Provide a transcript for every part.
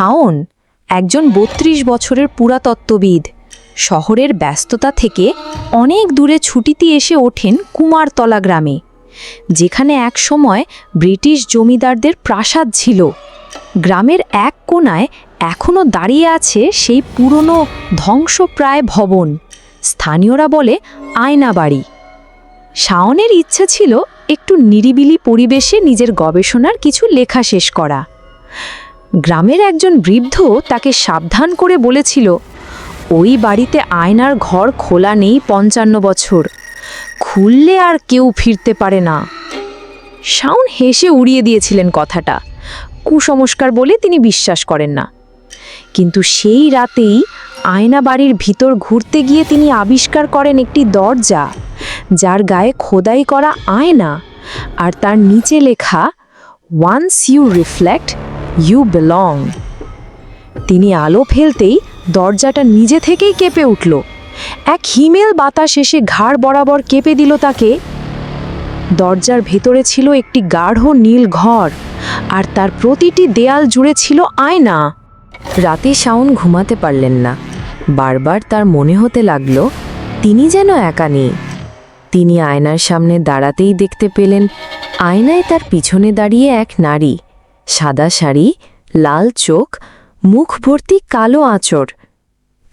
শাওন একজন বত্রিশ বছরের পুরাতত্ত্ববিদ। শহরের ব্যস্ততা থেকে অনেক দূরে ছুটিতে এসে ওঠেন কুমারতলা গ্রামে, যেখানে এক সময় ব্রিটিশ জমিদারদের প্রাসাদ ছিল। গ্রামের এক কোণায় এখনও দাঁড়িয়ে আছে সেই পুরনো ধ্বংসপ্রায় ভবন, স্থানীয়রা বলে আয়না বাড়ি শাওনের ইচ্ছে ছিল একটু নিরিবিলি পরিবেশে নিজের গবেষণার কিছু লেখা শেষ করা। গ্রামের একজন বৃদ্ধ তাকে সাবধান করে বলেছিল, ওই বাড়িতে আয়নার ঘর খোলা নেই পঞ্চান্ন বছর। খুললে আর কেউ ফিরতে পারে না। শাওন হেসে উড়িয়ে দিয়েছিলেন কথাটা। কুসংস্কার বলে তিনি বিশ্বাস করেন না। কিন্তু সেই রাতেই আয়না বাড়ির ভিতর ঘুরতে গিয়ে তিনি আবিষ্কার করেন একটি দরজা, যার গায়ে খোদাই করা আয়না, আর তার নিচে লেখা, once you reflect you belong. তিনি আলো ফেলতেই দরজাটা নিজে থেকেই কেঁপে উঠল। এক হিমেল বাতাস এসে ঘাড় বরাবর কেঁপে দিল তাকে। দরজার ভেতরে ছিল একটি গাঢ় নীল ঘর, আর তার প্রতিটি দেয়াল জুড়ে ছিল আয়না। রাতে শাওন ঘুমাতে পারলেন না। বারবার তার মনে হতে লাগল, তিনি যেন একা নেই। তিনি আয়নার সামনে দাঁড়াতেই দেখতে পেলেন, আয়নায় তার পিছনে দাঁড়িয়ে এক নারী। সাদা শাড়ি, লাল চোখ, মুখ ভর্তি কালো আঁচড়।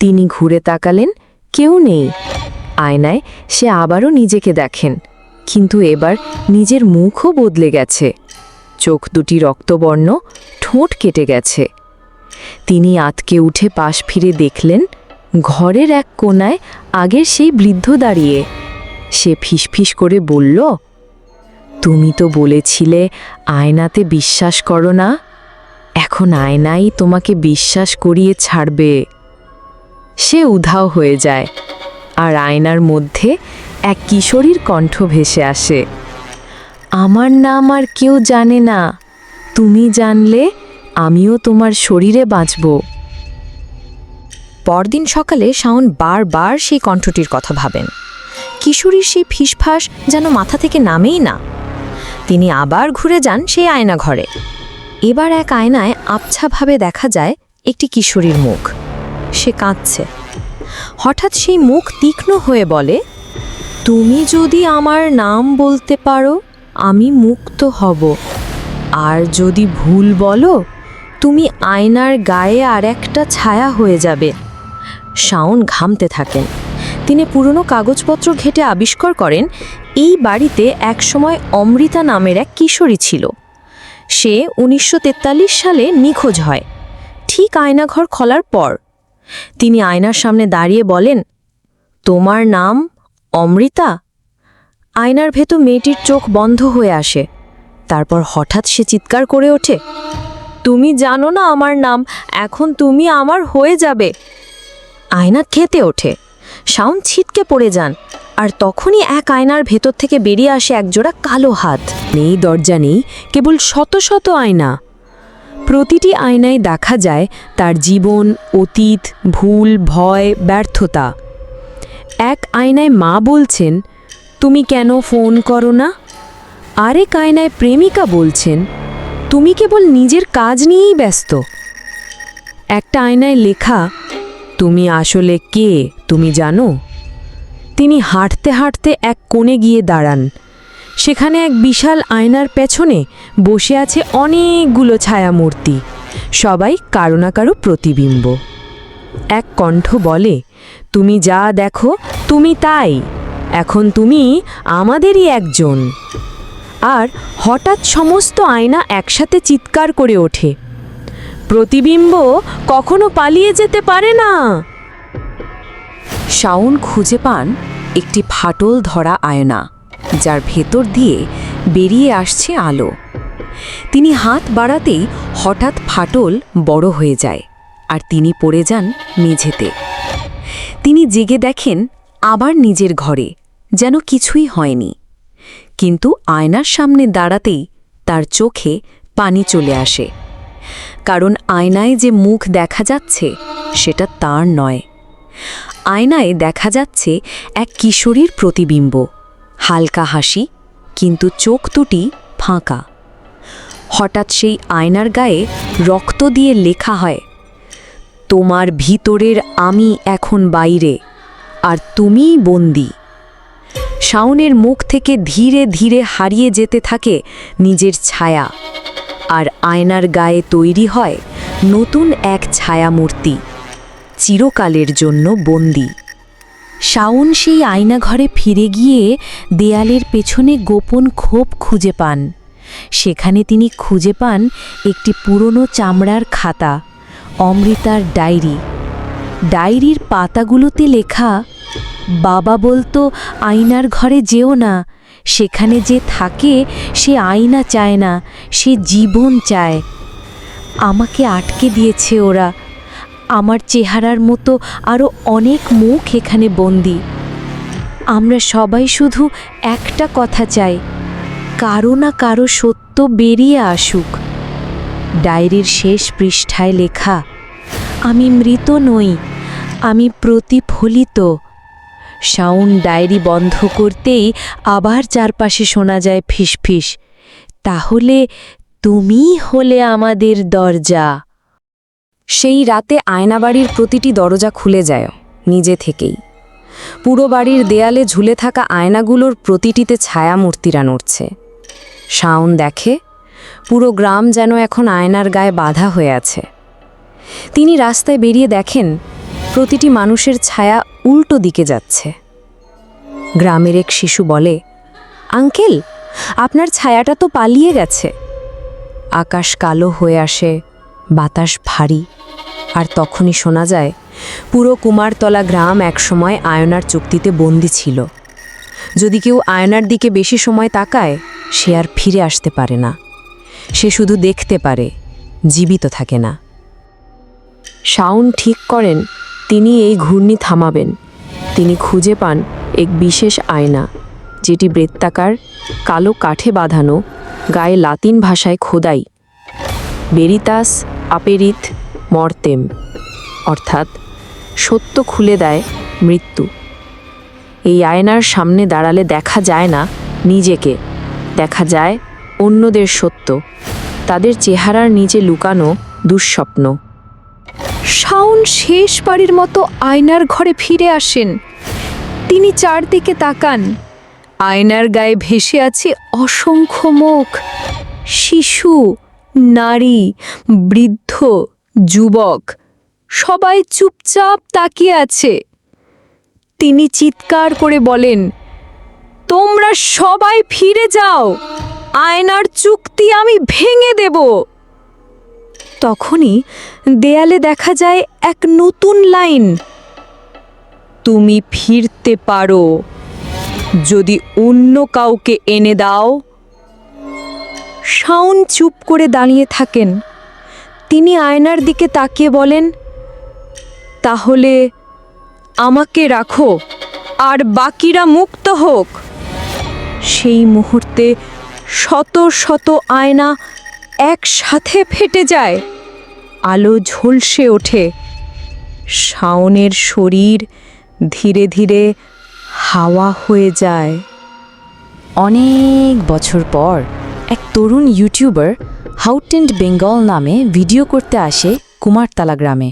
তিনি ঘুরে তাকালেন, কেউ নেই। আয়নায় সে আবারও নিজেকে দেখেন, কিন্তু এবার নিজের মুখও বদলে গেছে। চোখ দুটি রক্তবর্ণ, ঠোঁট কেটে গেছে। তিনি আতকে উঠে পাশ ফিরে দেখলেন, ঘরের এক কোণায় আগের সেই বৃদ্ধ দাঁড়িয়ে। সে ফিসফিস করে বলল তুমি তো বলেছিলে আয়নাতে বিশ্বাস করো না। এখন আয়নাই তোমাকে বিশ্বাস করিয়ে ছাড়বে। সে উধাও হয়ে যায় আর আয়নার মধ্যে এক কিশোরীর কণ্ঠ ভেসে আসে। আমার নাম আর কেউ জানে না। তুমি জানলে আমিও তোমার শরীরে বাঁচব। পরদিন সকালে শাওন বারবার সেই কণ্ঠটির কথা ভাবেন। কিশোরীর সেই ফিসফাস যেন মাথা থেকে নামেই না। তিনি আবার ঘুরে যান সেই আয়না ঘরে এবার এক আয়নায় আবছাভাবে দেখা যায় একটি কিশোরীর মুখ। সে কাঁদছে। হঠাৎ সেই মুখ তীক্ষ্ণ হয়ে বলে, তুমি যদি আমার নাম বলতে পারো, আমি মুক্ত হব। আর যদি ভুল বলো, তুমি আয়নার গায়ে আর একটা ছায়া হয়ে যাবে। শাওন ঘামতে থাকেন। তিনি পুরনো কাগজপত্র ঘেটে আবিষ্কার করেন, এই বাড়িতে একসময় অমৃতা নামের এক কিশোরী ছিল। সে উনিশশো তেতাল্লিশ সালে নিখোঁজ হয়। ঠিক আয়নাঘর খোলার পর তিনি আয়নার সামনে দাঁড়িয়ে বলেন, তোমার নাম অমৃতা? আয়নার ভেতর মেয়েটির চোখ বন্ধ হয়ে আসে। তারপর হঠাৎ সে চিৎকার করে ওঠে, তুমি জানো না আমার নাম, এখন তুমি আমার হয়ে যাবে। আয়না খেতে ওঠে। শাউন ছিটকে পড়ে যান, আর তখনই এক আয়নার ভেতর থেকে বেরিয়ে আসে একজোড়া কালো হাত। নেই দরজা নেই, কেবল শত শত আয়না। প্রতিটি আয়নায় দেখা যায় তার জীবন, অতীত, ভুল, ভয়, ব্যর্থতা। এক আয়নায় মা বলছেন, তুমি কেন ফোন করো না? আরেক আয়নায় প্রেমিকা বলছেন, তুমি কেবল নিজের কাজ নিয়েই ব্যস্ত। একটা আয়নায় লেখা তুমি আসলে কে, তুমি জানো? তিনি হাঁটতে হাঁটতে এক কোণে গিয়ে দাঁড়ান। সেখানে এক বিশাল আয়নার পেছনে বসে আছে অনেকগুলো ছায়ামূর্তি। সবাই কারও না কারও প্রতিবিম্ব। এক কণ্ঠ বলে, তুমি যা দেখো, তুমি তাই। এখন তুমি আমাদেরই একজন। আর হঠাৎ সমস্ত আয়না একসাথে চিৎকার করে ওঠে। প্রতিবিম্ব কখনো পালিয়ে যেতে পারে না। শাওন খুঁজে পান একটি ফাটল ধরা আয়না, যার ভেতর দিয়ে বেরিয়ে আসছে আলো। তিনি হাত বাড়াতেই হঠাৎ ফাটল বড় হয়ে যায় আর তিনি পড়ে যান মেঝেতে। তিনি জেগে দেখেন আবার নিজের ঘরে যেন কিছুই হয়নি, কিন্তু আয়নার সামনে দাঁড়াতেই তার চোখে পানি চলে আসে। কারণ আয়নায় যে মুখ দেখা যাচ্ছে, সেটা তার নয়। আয়নায় দেখা যাচ্ছে এক কিশোরীর প্রতিবিম্ব। হালকা হাসি, কিন্তু চোখ দুটি ফাঁকা। হঠাৎ সেই আয়নার গায়ে রক্ত দিয়ে লেখা হয়, তোমার ভিতরের আমি এখন বাইরে, আর তুমিই বন্দি। শাওনের মুখ থেকে ধীরে ধীরে হারিয়ে যেতে থাকে নিজের ছায়া। আর আয়নার গায়ে তৈরি হয় নতুন এক ছায়ামূর্তি, চিরকালের জন্য বন্দি। শাওন সেই আয়নাঘরে ফিরে গিয়ে দেয়ালের পেছনে গোপন খোপ খুঁজে পান। সেখানে তিনি খুঁজে পান একটি পুরনো চামড়ার খাতা, অমৃতার ডায়েরি। ডায়েরির পাতাগুলোতে লেখা, বাবা বলতো আয়নার ঘরে যেও না সেখানে যে থাকে, সে আয়না চায় না, সে জীবন চায়। আমাকে আটকে দিয়েছে ওরা। আমার চেহারার মতো আরও অনেক মুখ এখানে বন্দি। আমরা সবাই শুধু একটা কথা চাই, কারও না কারও সত্য বেরিয়ে আসুক। ডায়েরির শেষ পৃষ্ঠায় লেখা, আমি মৃত নই, আমি প্রতিফলিত। শাউন ডায়েরি বন্ধ করতেই আবার চারপাশে শোনা যায় ফিসফিস। তাহলে তুমি হলে আমাদের দরজা। সেই রাতে আয়নাবাড়ির প্রতিটি দরজা খুলে যায় নিজে থেকেই। পুরো বাড়ির দেয়ালে ঝুলে থাকা আয়নাগুলোর প্রতিটিতে ছায়া মূর্তিরা নড়ছে শাওন দেখে, পুরো গ্রাম যেন এখন আয়নার গায়ে বাধা হয়ে আছে। তিনি রাস্তায় বেরিয়ে দেখেন প্রতিটি মানুষের ছায়া উল্টো দিকে যাচ্ছে। গ্রামের এক শিশু বলে, আঙ্কেল, আপনার ছায়াটা তো পালিয়ে গেছে। আকাশ কালো হয়ে আসে, বাতাস ভারী। আর তখনই শোনা যায়, পুরো কুমারতলা গ্রাম একসময় আয়নার চুক্তিতে বন্দি ছিল। যদি কেউ আয়নার দিকে বেশি সময় তাকায়, সে আর ফিরে আসতে পারে না। সে শুধু দেখতে পারে, জীবিত থাকে না। শাউন ঠিক করেন তিনি এই ঘূর্ণি থামাবেন। তিনি খুঁজে পান এক বিশেষ আয়না, যেটি বৃত্তাকার, কালো কাঠে বাঁধানো, গায়ে লাতিন ভাষায় খোদাই। বেরিতাস আপেরিত মর্তেম, অর্থাৎ সত্য খুলে দেয় মৃত্যু। এই আয়নার সামনে দাঁড়ালে দেখা যায় না নিজেকে, দেখা যায় অন্যদের সত্য। তাদের চেহারার নিচে লুকানো দুঃস্বপ্ন। শাওন শেষবারের মতো আয়নার ঘরে ফিরে আসেন। তিনি চারদিকে তাকান। আয়নার গায়ে ভেসে আছে অসংখ্য মুখ। শিশু, নারী, বৃদ্ধ, যুবক, সবাই চুপচাপ তাকিয়ে আছে। তিনি চিৎকার করে বলেন, তোমরা সবাই ফিরে যাও। আয়নার চুক্তি আমি ভেঙে দেব। তখনই দেয়ালে দেখা যায় এক নতুন লাইন। তুমি ফিরতে পারো। যদি অন্য কাউকে এনে দাও। শাউন চুপ করে দাঁড়িয়ে থাকেন। তিনি আয়নার দিকে তাকিয়ে বলেন, তাহলে আমাকে রাখো, আর বাকিরা মুক্ত হোক। সেই মুহূর্তে শত শত আয়না একসাথে ফেটে যায়। আলো ঝলসে ওঠে। শাওনের শরীর ধীরে ধীরে হাওয়া হয়ে যায়। অনেক বছর পর এক তরুণ ইউটিউবার হাউটেন্ড বেঙ্গল নামে ভিডিও করতে আসে কুমারতালা গ্রামে।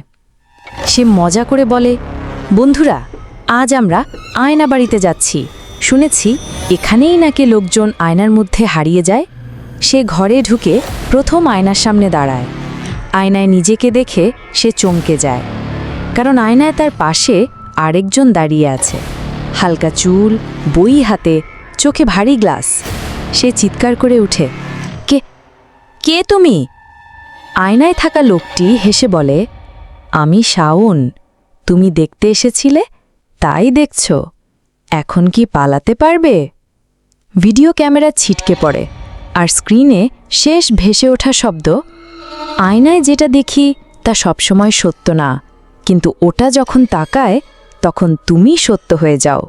সে মজা করে বলে, বন্ধুরা, আজ আমরা আয়না বাড়িতে যাচ্ছি। শুনেছি এখানেই নাকি লোকজন আয়নার মধ্যে হারিয়ে যায়। সে ঘরে ঢুকে প্রথম আয়নার সামনে দাঁড়ায়। আয়নায় নিজেকে দেখে সে চমকে যায়। কারণ আয়নায় তার পাশে আরেকজন দাঁড়িয়ে আছে। হালকা চুল, বই হাতে, চোখে ভারী গ্লাস। সে চিৎকার করে উঠে, কে কে তুমি? আয়নায় থাকা লোকটি হেসে বলে, আমি শাওন। তুমি দেখতে এসেছিলে? তাই দেখছ। এখন কি পালাতে পারবে? ভিডিও ক্যামেরা ছিটকে পড়ে। আর স্ক্রিনে শেষ ভেসে ওঠা শব্দ, আয়নায় যেটা দেখি তা সবসময় সত্য না। কিন্তু ওটা যখন তাকায়, তখন তুমি সত্য হয়ে যাও।